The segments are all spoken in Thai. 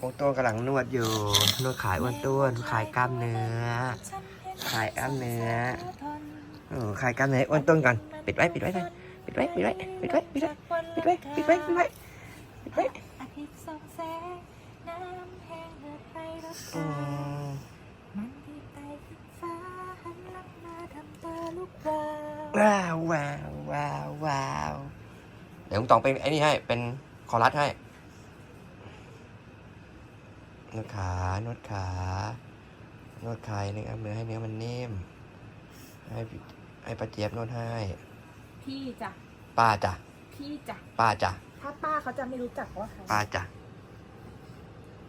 อ้วนต้วนกำลังนวดอยู่ นวดขายอ้วนต้วนขายกล้ามเนื้อ ขายกล้ามเนื้อโอ้ขายกล้ามเนื้อให้อ้วนต้วนก่อนปิดไว้ปิดไว้เลยปิดไว้ปิดไว้ปิดไว้ปิดไว้ปิดไว้ปิดไว้ปิดไว้ปิดไว้อาทิตย์ส่องแสงน้ำแห้งเหือดไปรถอืตามมันที่ไต่ขึ้นฟ้าหันหลังมาทำตาลูกวาวว้าวว้าวว้าวว้าวเดี๋ยวลุงตองเป็นไอ้นี่ให้เป็นคอรัสให้ นวดขานวดขานวดคลายเนื้อกล้ามเนื้อให้เนื้อมันนิ่ม ให้พี่ให้ป้าเจี๊ยบนวดให้ พี่จ้ะป้าจ้ะพี่จ้ะป้าจ้ะถ้าป้าเขาจะไม่รู้จักว่าใครป้าจ้ะ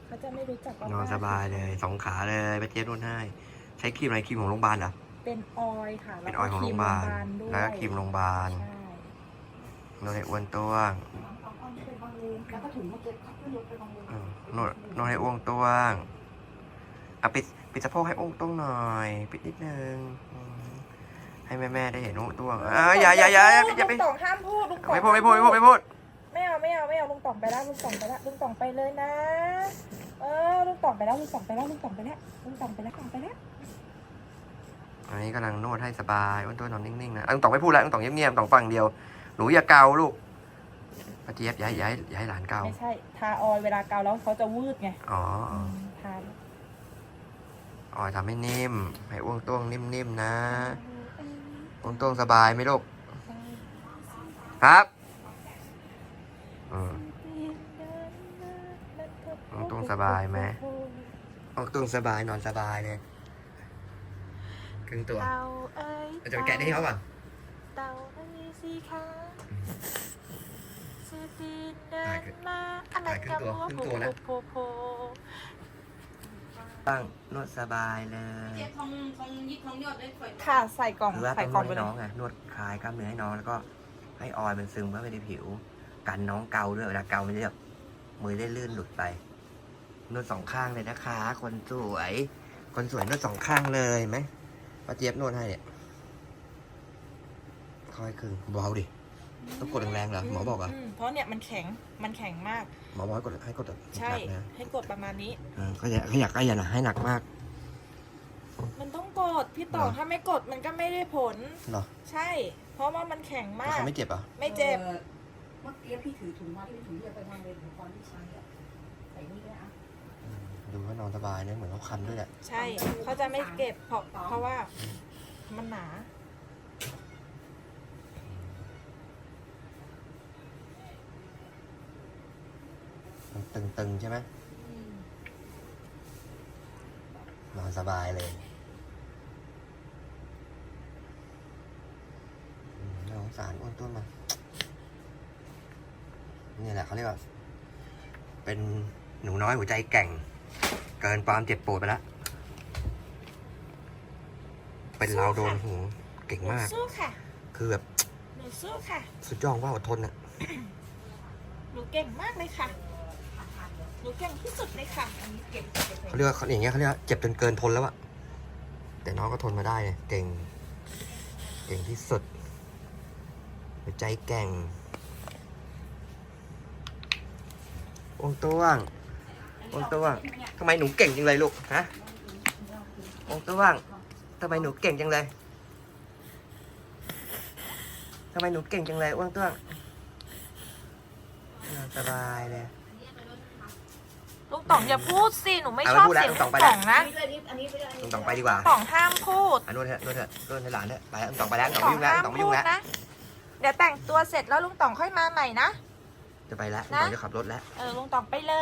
เขาจะไม่รู้จักว่านอนป้สบายเลยสองขาเลยป้าเจี๊ยบนวดให้ ใช้ครีมอะไรครีมของโรงพยาบาลเหรอเป็นออยล์ค่ะเป็นออยล์ของโรงพยาบาลด้วยแล้วก็ครีมโรงพยาบาลใช่นวดให้อ้วนต้ว งแล้วก็ถุงมาเก็บเขาขึ้นรถไปบางเลนเออนวดนวดให้อ้วงต้วงอะปิดปิดสะโพกให้อ้วงต้วงหน่อย ปิดนิดนึงอืมให้แม่แม่ๆได้เห็นอ้วงต้วงเอ้ยอย่าอย่าอย่าอย่าอย่าไปลุงต่องห้ามพูดลุงต่องไม่พูดไม่พูดไม่พูดไม่พูดไม่เอาไม่เอาไม่เอาลุงต่องไปแล้วลุงต่องไปแล้วลุงต่องไปเลยนะ เออลุงต่องไปแล้วลุงต่องไปแล้วลุงต่องไปแล้วลุงต่องไปแล้วลุงต่องไปแล้วอันนี้กำลังนวดให้สบายอ้วนต้วนนอนนิ่งๆนะอะลุงต่องไม่พูดแล้วลุงต่องเงียบๆต่องฟังเดียวหนูอย่าเกาลูก ป้าเจี๊ยบอย่าให้อย่าให้อย่าให้หลานเกาไม่ใช่ ทาออยล์เวลาเกาแล้วเขาจะวืดไงอ๋ออืมทาอ๋อทำให้นิ่ม ให้อ้วงต้วงนิ่มๆนะอ้วงต้วงสบายไหมลูกครับอืมลุงต่องสบายไหม อ้วงต้วงสบายนอนสบายเลยครึ่งตัวเต่าเอ้ยเราจะไปแกะให้เขาก่อนเต่าเอ้ยสีขาสุดดินเดิ ถ่ายนขึ้นมาอะไรถ่ายครึ่งตัวครึ่งตัวนะโผโผตั้งนวดสบายเลยเจ๊ทองทองยิบทองยอดได้ฝอยค่ะใส่กล่องคือว่าใส่ต้องกนล่วองดไปให้เลน้องยไงนวดคลายกล้ามเนื้อให้น้องแล้วก็ให้ออยล์มันซึมเข้าไปในผิว กันน้องเกาด้วยเวลาเกามันจะแบบมือได้ลื่นหลุดไป นวดสองข้างเลยนะคะ คนสวย คนสวยนวดสองข้างเลยเห็นไหมป้าเจี๊ยบนวดให้เนี่ยค่อยคืนเบาดิ ต้องกดแรงๆเหรอหมอบอกเหรอะมเพราะเนี่ยมันแข็ง มันแข็งมาก หมอบอกให้กดให้กดแบบใช่ หนักนะให้กดประมาณนี้เออก็อย่าก็อยากก็อย่าหนักให้หนักมาก มันต้องกด พี่ต่อ เหรอ ถ้าไม่กดมันก็ไม่ได้ผล เหรอใช่ เพราะว่ามันแข็งแต่มาก เขาไม่เจ็บเหรอะไม่เจ็บเมื่อกี้พี่ถือถุงมาพี่ถุงเรียกไปทางเลยถุงความที่ใช้อะใส่นี่ก็ได้อะดูว่านอนสบายเนี่ยเหมือนเขาคันด้วยแหละ ใช่ เขาจะไม่เก็บเพราะเพราะว่ามันหนา ตึงๆ ใช่ไหมนอนสบายเลยอืมน่าสงสารอ้วนต้นมานี่แหละเขาเรียกว่า เป็นหนูน้อยหัวใจแกร่ง เกินความเจ็บปวดไปแล้ว เป็นเราโดนหูเก่งหนูมาก สู้ค่ะ คือแบบหนูสู้ค่ะ สุดยอดว่าอดทนอะหนูเก่งมากเลยค่ะห นูเก่งที่สุดเลยค่ะเขาเรียกว่าอย่างเงี้ยเขาเรียกว่าเจ็บจนเกินทนแล้วอะแต่น้องก็ทนมาได้เลยเก่ง เก่งที่สุดหัวใจแกร่งวงต้วงวงต้วงทำไมหนูเก่งจังเลยลูกฮะวงต้วงทำไมหนูเก่งจังเลยทำไมหนูเก่งจังเลยอ้วงต้วงนอนสบายเลย ลุงต่องอย่าพูดสิหนูไม่เอาชอบไม่พูดแล้วเสียงลุลุงงต่ต่อองงไปแล้วนะอันนี้ด้วยอันนี้ไปด้วยอันนี้ต้องไปดีกว่าต่องห้ามพูดอะนวดเถอะนวดเถอะนวดให้หลานเถอะไปแล้วต้องไปแล้วต้องต่อไม่งยุ่งแล้วห้ามต้องไม่พูยุ่งดแล้วนะเดี๋ยวแต่งตัวเสร็จแล้วลุงต่องค่อยมาใหม่นะจะไปแล้วนะเดี๋ยวจะขับรถแล้วเออลุงต่องไปเล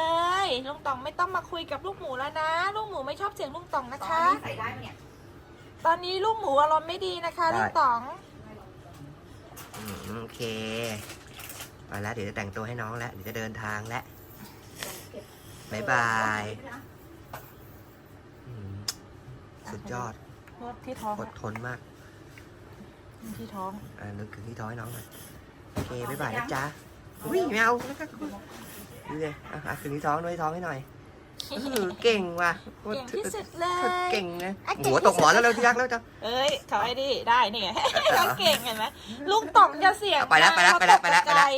ยลุงต่องไม่ต้องมาคุยกับลูกหมูแล้วนะ ลูกหมูไม่ชอบเสียงลุงต่องนะคะ ใส่ได้ไหมเนี่ยตอนนี้ลูกหมูอารมณ์ไม่ดีนะคะได้ลุงต่องอืมโอเคไปแล้วเดี๋ยวจะแต่งตัวให้น้องแล้วเดี๋ยวจะเดินทางแล้ว บายบายอืมสุดยอดนวดที่ท้องอดอะทนมากที่ท้องอ่านึกถึงที่ท้องให้น้องหน่อยโอเคบายบายนะจ๊ะอุ้ยไม่เอาดูเลยอะอะคืนที่ท้องด้วยท้องให้หน่อยเออเก่งว่ะโคตรเก่งที่สุดเลโคตรยเก่งนะอะเก่งหัวตกหมอนแล้วเร็วที่รักแล้วจ้ะ เอ้ยเขาไอ้ดิได้นี่ไง เขาเก่งเห็นไหมลุงต่องจะเสียงไปแล้วไปแล้วไปแล้วไปแล้วไปแล้วเขาตกใจ